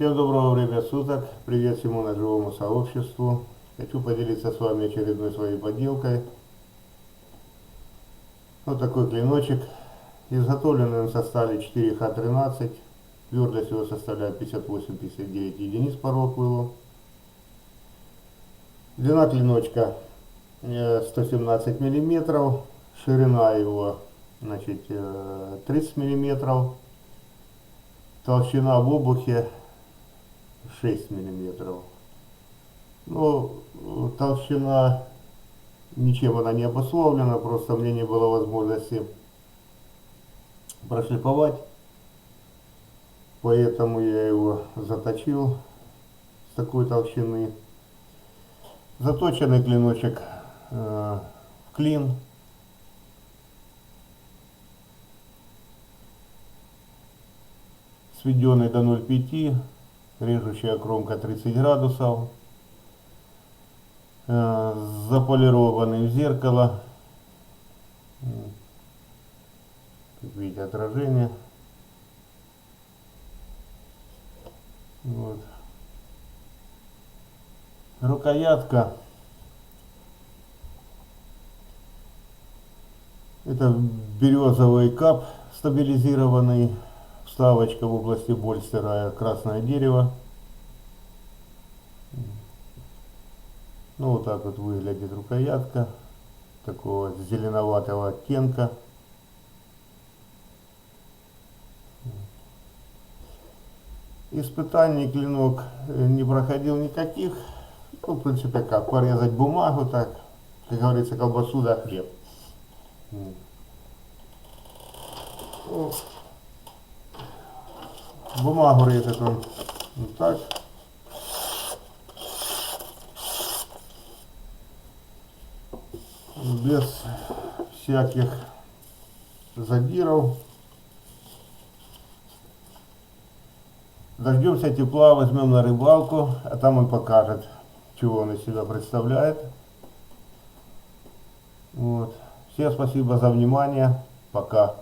Всем доброго времени суток. Привет всему ножевому сообществу. Хочу поделиться с вами очередной своей поделкой. Вот такой клиночек. Изготовлен он со стали 4Х13. Твердость его составляет 58-59 единиц по Роквеллу. Длина клиночка э, 117 миллиметров. Ширина его значит, э, 30 миллиметров. Толщина в обухе 6 миллиметров. Ну, толщина ничем она не обусловлена, просто мне не было возможности прошлифовать. Поэтому я его заточил с такой толщины. Заточенный клиночек э, в клин. Сведенный до 0,5 режущая кромка 30 градусов, заполированный в зеркало, видите отражение, вот. рукоятка, это березовый кап стабилизированный, вставочка в области больстера красное дерево. Ну вот так вот выглядит рукоятка такого зеленоватого оттенка. Испытаний клинок э, не проходил никаких. Ну, в принципе, как порезать бумагу, так, как говорится, колбасу да хлеб. Ну, Бумагу резать вот так. Без всяких задиров. Дождемся тепла, возьмем на рыбалку, а там он покажет, чего он из себя представляет. Вот. Всем спасибо за внимание. Пока.